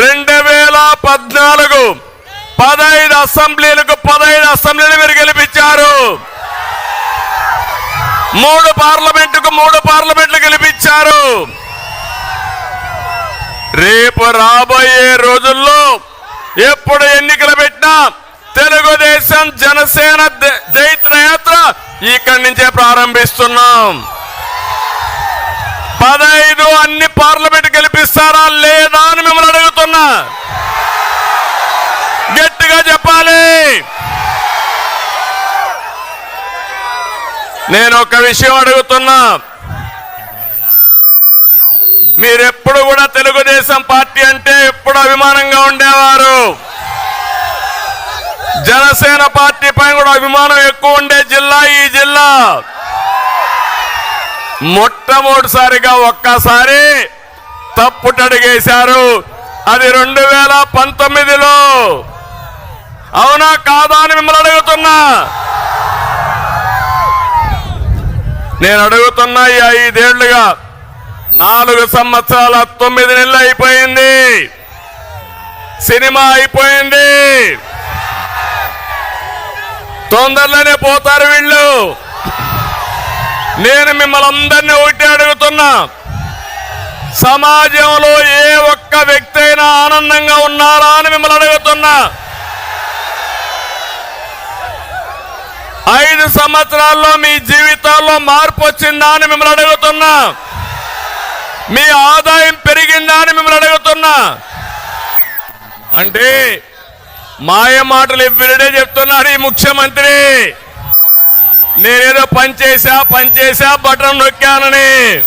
రెండు వేల పద్నాలుగు పదహైదు అసెంబ్లీలకు పదహైదు అసెంబ్లీలు మీరు గెలిపించారు. మూడు పార్లమెంటుకు మూడు పార్లమెంట్లు గెలిపించారు. రేపు రాబోయే రోజుల్లో ఎప్పుడు ఎన్నికలు పెట్టినా తెలుగుదేశం జనసేన జైత్ర యాత్ర ఇక్కడి నుంచే ప్రారంభిస్తున్నాం. పదహైదు అన్ని పార్లమెంట్ గెలిపిస్తారా లేదా నేను ఒక విషయం అడుగుతున్నా. మీరెప్పుడు కూడా తెలుగుదేశం పార్టీ అంటే ఎప్పుడు అభిమానంగా ఉండేవారు? జనసేన పార్టీ పైన కూడా అభిమానం ఎక్కువ ఉండే జిల్లా ఈ జిల్లా. మొట్టమొదటిసారిగా ఒక్కసారి తప్పుటడిగేశారు అది రెండు వేల పంతొమ్మిదిలో. అవునా కాదా అని మిమ్మల్ని అడుగుతున్నా. నేను అడుగుతున్నా ఈ ఐదేళ్ళుగా నాలుగు సంవత్సరాల తొమ్మిది నెలలు అయిపోయింది. సినిమా అయిపోయింది. తొందరలోనే పోతారు వీళ్ళు. నేను మిమ్మల్ని అందరినీ ఒకటి అడుగుతున్నా. సమాజంలో ఏ ఒక్క వ్యక్తి అయినా ఆనందంగా ఉన్నారా అని మిమ్మల్ని అడుగుతున్నా. ఐదు సంవత్సరాల్లో మీ జీవితాల్లో మార్పు వచ్చిందా అని మిమ్మల్ని అడుగుతున్నా. మీ ఆదాయం పెరిగిందా అని మిమ్మల్ని అడుగుతున్నా. అంటే మాయ మాటలు ఎవ్రీడే చెప్తున్నారు ఈ ముఖ్యమంత్రి. నేనేదో పనిచేసా పనిచేసా బటన్ నొక్కానని.